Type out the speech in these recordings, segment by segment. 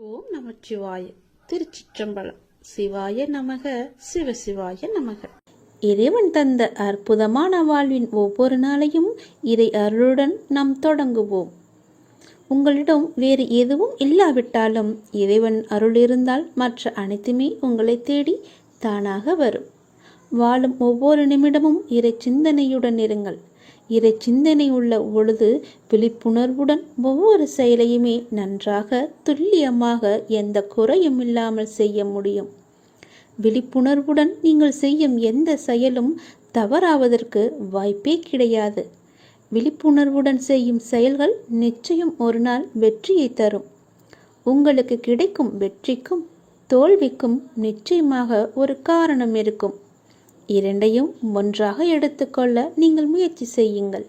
ஓம் நமச்சிவாய. திருச்சிற்றம்பலம். சிவாய நமக சிவசிவாய நமக. இறைவன் தந்த அற்புதமான வாழ்வின் ஒவ்வொரு நாளையும் இறை அருளுடன் நாம் தொடங்குவோம். உங்களிடம் வேறு எதுவும் இல்லாவிட்டாலும் இறைவன் அருள் இருந்தால் மற்ற அனைத்துமே உங்களை தேடி தானாக வரும். வாழும் ஒவ்வொரு நிமிடமும் இறை சிந்தனையுடன் இருங்கள். இறை சிந்தனை உள்ள பொழுது விழிப்புணர்வுடன் ஒவ்வொரு செயலையுமே நன்றாக துல்லியமாக எந்த குறையும் இல்லாமல் செய்ய முடியும். விழிப்புணர்வுடன் நீங்கள் செய்யும் எந்த செயலும் தவறாவதற்கு வாய்ப்பே கிடையாது. விழிப்புணர்வுடன் செய்யும் செயல்கள் நிச்சயம் ஒரு நாள் வெற்றியை தரும். உங்களுக்கு கிடைக்கும் வெற்றிக்கும் தோல்விக்கும் நிச்சயமாக ஒரு காரணம் இருக்கும். இரண்டையும் ஒன்றாக எடுத்துக்கொள்ள நீங்கள் முயற்சி செய்யுங்கள்.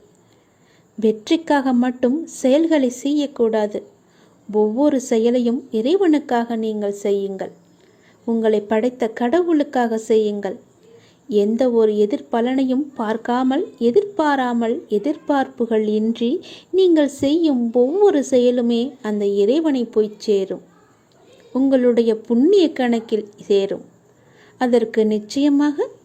வெற்றிக்காக மட்டும் செயல்களை செய்யக்கூடாது. ஒவ்வொரு செயலையும் இறைவனுக்காக நீங்கள் செய்யுங்கள். உங்களை படைத்த கடவுளுக்காக செய்யுங்கள். எந்த ஒரு எதிர்பலனையும் பார்க்காமல் எதிர்பாராமல் எதிர்பார்ப்புகள் இன்றி நீங்கள் செய்யும் ஒவ்வொரு செயலுமே அந்த இறைவனை போய் சேரும். உங்களுடைய புண்ணிய கணக்கில் சேரும். அதற்கு நிச்சயமாக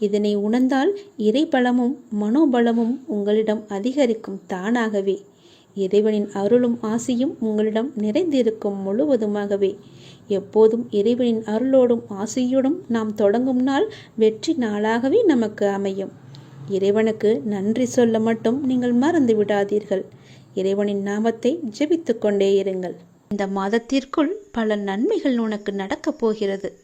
இதனை உணர்ந்தால் இறைபலமும் மனோபலமும் உங்களிடம் அதிகரிக்கும் தானாகவே. இறைவனின் அருளும் ஆசியும் உங்களிடம் நிறைந்திருக்கும் முழுவதுமாகவே. எப்போதும் இறைவனின் அருளோடும் ஆசையோடும் நாம் தொடங்கும் நாள் வெற்றி நாளாகவே நமக்கு அமையும். இறைவனுக்கு நன்றி சொல்ல மட்டும் நீங்கள் மறந்து விடாதீர்கள். இறைவனின் நாமத்தை ஜெபித்து கொண்டே இருங்கள். இந்த மாதத்திற்குள் பல நன்மைகள் உனக்கு நடக்கப் போகிறது.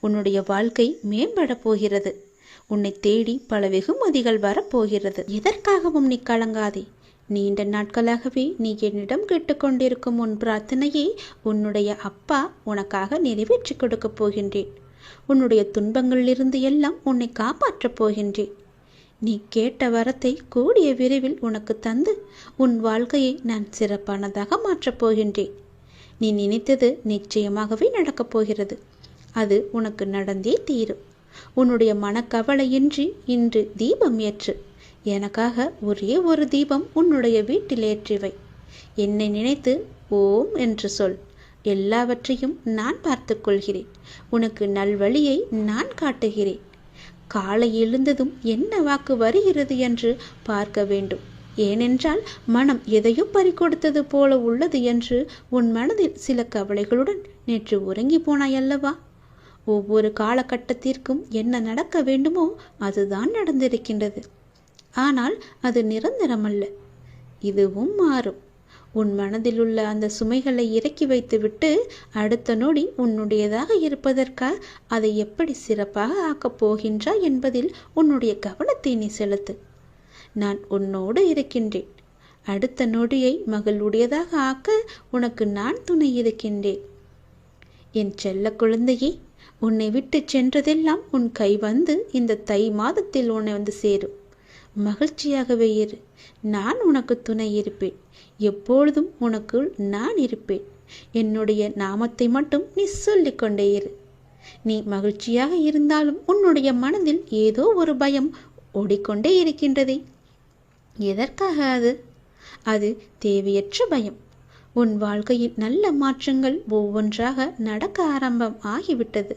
உன்னுடைய வாழ்க்கை மேம்பட போகிறது. உன்னை தேடி பல வெகுமதிகள் வரப்போகிறது. எதற்காகவும் நீ கலங்காதே. நீண்ட நாட்களாகவே நீ என்னிடம் கேட்டுக்கொண்டிருக்கும் உன் பிரார்த்தனையை உன்னுடைய அப்பா உனக்காக நிறைவேற்றி கொடுக்கப் போகின்றேன். உன்னுடைய துன்பங்களிலிருந்து எல்லாம் உன்னை காப்பாற்றப் போகின்றேன். நீ கேட்ட வரத்தை கூடிய விரைவில் உனக்கு தந்து உன் வாழ்க்கையை நான் சிறப்பானதாக மாற்றப் போகின்றேன். நீ நினைத்தது நிச்சயமாகவே நடக்கப் போகிறது. அது உனக்கு நடந்தே தீரும். உன்னுடைய மனக்கவலையின்றி இன்று தீபம் ஏற்று. எனக்காக ஒரே ஒரு தீபம் உன்னுடைய வீட்டில் ஏற்றிவை என்னை நினைத்து ஓம் என்று சொல். எல்லாவற்றையும் நான் பார்த்து கொள்கிறேன். உனக்கு நல்வழியை நான் காட்டுகிறேன். காலை எழுந்ததும் என்ன வாக்கு வருகிறது என்று பார்க்க வேண்டும். ஏனென்றால் மனம் எதையும் பறிக்கொடுத்தது போல உள்ளது என்று உன் மனதில் சில கவலைகளுடன் நேற்று உறங்கி போனாயல்லவா ஒவ்வொரு காலகட்டத்திற்கும் என்ன நடக்க வேண்டுமோ அதுதான் நடந்திருக்கின்றது. ஆனால் அது நிரந்தரமல்ல. இதுவும் மாறும். உன் மனதில் உள்ள அந்த சுமைகளை இறக்கி வைத்துவிட்டு அடுத்த நொடி உன்னுடையதாக இருப்பதற்காக அதை எப்படி சிறப்பாக ஆக்கப் போகின்றாய் என்பதில் உன்னுடைய கவனத்தை நீ செலுத்து. நான் உன்னோடு இருக்கின்றேன். அடுத்த நொடியை மகளுடையதாக ஆக்க உனக்கு நான் துணை இருக்கின்றேன். என் செல்ல குழந்தையே உன்னை விட்டு சென்றதெல்லாம் உன் கை வந்து இந்த தை மாதத்தில் உன்னை வந்து சேரும். மகிழ்ச்சியாகவே இரு. நான் உனக்கு துணை இருப்பேன். எப்பொழுதும் உனக்கு நான் இருப்பேன். என்னுடைய நாமத்தை மட்டும் நீ சொல்லிக்கொண்டே இரு. நீ மகிழ்ச்சியாக இருந்தாலும் உன்னுடைய மனதில் ஏதோ ஒரு பயம் ஓடிக்கொண்டே இருக்கின்றதே. எதற்காக அது? அது தேவையற்ற பயம். உன் வாழ்க்கையில் நல்ல மாற்றங்கள் ஒவ்வொன்றாக நடக்க ஆரம்பம் ஆகிவிட்டது.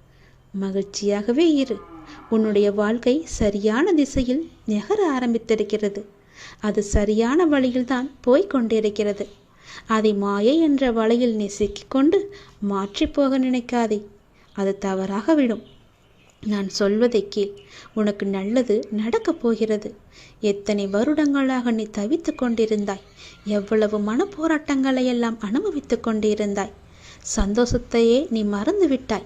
மகிழ்ச்சியாகவே இரு. உன்னுடைய வாழ்க்கை சரியான திசையில் நிகர ஆரம்பித்திருக்கிறது. அது சரியான வழியில்தான் போய்க் கொண்டிருக்கிறது அதை மாயை என்ற வலையில் நீ சிக்கிக்கொண்டு மாற்றி போக நினைக்காதே. அது தவறாக விடும். நான் சொல்வதை கேள். உனக்கு நல்லது நடக்கப் போகிறது. எத்தனை வருடங்களாக நீ தவித்து கொண்டிருந்தாய். எவ்வளவு மனப்போராட்டங்களை எல்லாம் அனுபவித்து கொண்டிருந்தாய். சந்தோஷத்தையே நீ மறந்து விட்டாய்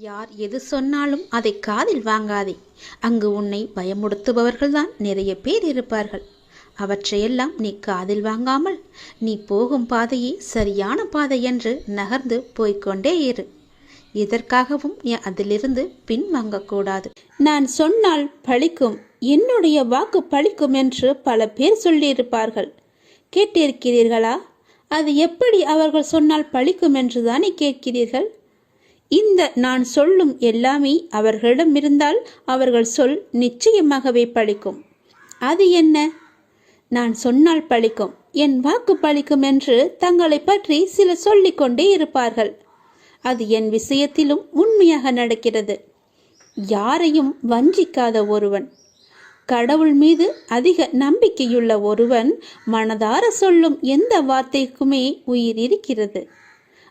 யார் எது சொன்னாலும் அதை காதில் வாங்காதே. அங்கு உன்னை பயமுடுத்துபவர்கள்தான் நிறைய பேர் இருப்பார்கள். அவற்றையெல்லாம் நீ காதில் வாங்காமல் நீ போகும் பாதையே சரியான பாதை என்று நகர்ந்து போய்க்கொண்டே இரு. எதற்காகவும் நீ அதிலிருந்து பின்வாங்கக்கூடாது. நான் சொன்னால் பழிக்கும் என்னுடைய வாக்கு பழிக்கும் என்று பல பேர் சொல்லியிருப்பார்கள். கேட்டிருக்கிறீர்களா? அது எப்படி அவர்கள் சொன்னால் பழிக்கும் என்று தானே கேட்கிறீர்கள்? இந்த நான் சொல்லும் எல்லாமே அவர்களிடம் இருந்தால் அவர்கள் சொல் நிச்சயமாகவே பழிக்கும். அது என்ன? நான் சொன்னால் பழிக்கும். என் வாக்கு பழிக்கும் என்று தங்களை பற்றி சில சொல்லிக்கொண்டே இருப்பார்கள். அது என் விஷயத்திலும் உண்மையாக நடக்கிறது. யாரையும் வஞ்சிக்காத ஒருவன். கடவுள் மீது அதிக நம்பிக்கையுள்ள ஒருவன் மனதார சொல்லும் எந்த வார்த்தைக்குமே உயிர் இருக்கிறது.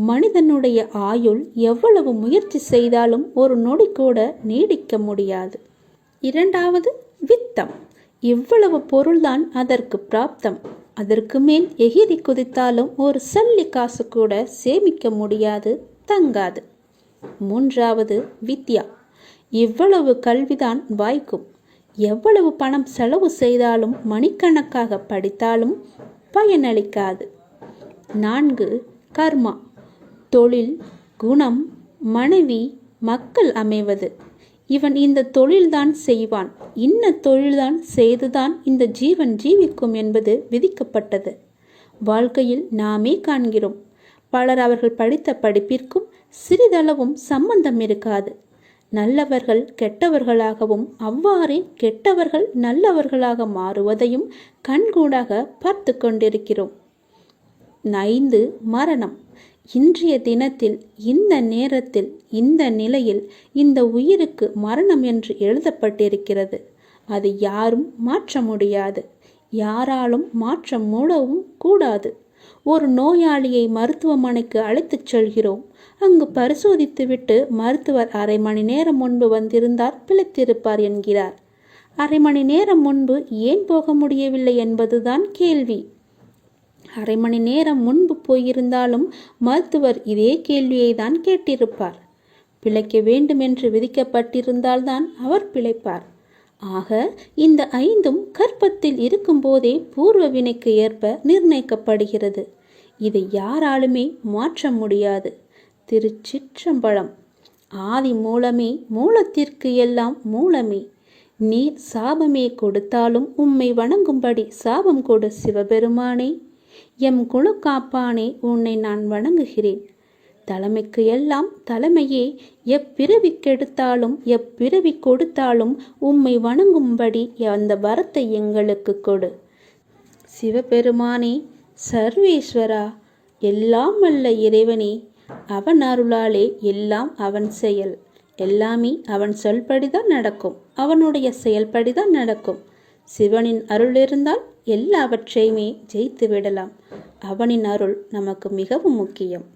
மனிதனுடைய ஆயுள் எவ்வளவு முயற்சி செய்தாலும் ஒரு நொடி கூட நீடிக்க முடியாது. இரண்டாவது வித்தம். இவ்வளவு பொருள்தான் அதற்கு பிராப்தம். அதற்கு மேல் எகிரி குதித்தாலும் ஒரு சல்லி காசு கூட சேமிக்க முடியாது தங்காது. மூன்றாவது வித்யா. இவ்வளவு கல்விதான் வாய்க்கும். எவ்வளவு பணம் செலவு செய்தாலும் மணிக்கணக்காக படித்தாலும் பயனளிக்காது. நான்கு கர்மா. தொழில் குணம் மனைவி மக்கள் அமைவது. இவன் இந்த தொழில்தான் செய்வான். இன்ன தொழில்தான் செய்துதான் இந்த ஜீவன் ஜீவிக்கும் என்பது விதிக்கப்பட்டது. வாழ்க்கையில் நாமே காண்கிறோம். பலர் அவர்கள் படித்த படிப்பிற்கும் சிறிதளவும் சம்பந்தம் இருக்காது. நல்லவர்கள் கெட்டவர்களாகவும் அவ்வாறே கெட்டவர்கள் நல்லவர்களாக மாறுவதையும் கண்கூடாக பார்த்து கொண்டிருக்கிறோம். ஐந்து மரணம். இன்றைய தினத்தில் இந்த நேரத்தில் இந்த நிலையில் இந்த உயிருக்கு மரணம் என்று எழுதப்பட்டிருக்கிறது. அது யாரும் மாற்ற முடியாது. யாராலும் மாற்ற மூடவும் கூடாது. ஒரு நோயாளியை மருத்துவமனைக்கு அழைத்துச் செல்கிறோம். அங்கு பரிசோதித்துவிட்டு மருத்துவர் அரை மணி நேரம் முன்பு வந்திருந்தார் பிழைத்திருப்பார் என்கிறார். அரை மணி நேரம் முன்பு ஏன் போக முடியவில்லை என்பதுதான் கேள்வி. அரை மணி நேரம் முன்பு போயிருந்தாலும் மருத்துவர் இதே கேள்வியை தான் கேட்டிருப்பார். பிழைக்க வேண்டுமென்று விதிக்கப்பட்டிருந்தால்தான் அவர் பிழைப்பார். ஆக இந்த ஐந்தும் கற்பத்தில் இருக்கும்போதே பூர்வ வினைக்கு ஏற்ப நிர்ணயிக்கப்படுகிறது. இதை யாராலுமே மாற்ற முடியாது. திருச்சிற்றம்பலம். ஆதி மூலமே மூலத்திற்கு எல்லாம் மூலமே. நீர் சாபமே கொடுத்தாலும் உம்மை வணங்கும்படி சாபம் கொடு சிவபெருமானே. எம் குழு காப்பானே உன்னை நான் வணங்குகிறேன். தலைமைக்கு எல்லாம் தலைமையே எப்பிறவி கெடுத்தாலும் எப்பிறவி கொடுத்தாலும் உம்மை வணங்கும்படி அந்த வரத்தை எங்களுக்கு கொடு. சிவபெருமானே சர்வேஸ்வரா எல்லாம் அல்ல இறைவனே அவன் அருளாலே எல்லாம் அவன் செயல். எல்லாமே அவன் சொல்படிதான் நடக்கும் அவனுடைய செயல்படிதான் நடக்கும். சிவனின் அருள் இருந்தால் எல்லாவற்றையுமே ஜெயித்து விடலாம் அவனின் அருள் நமக்கு மிகவும் முக்கியம்.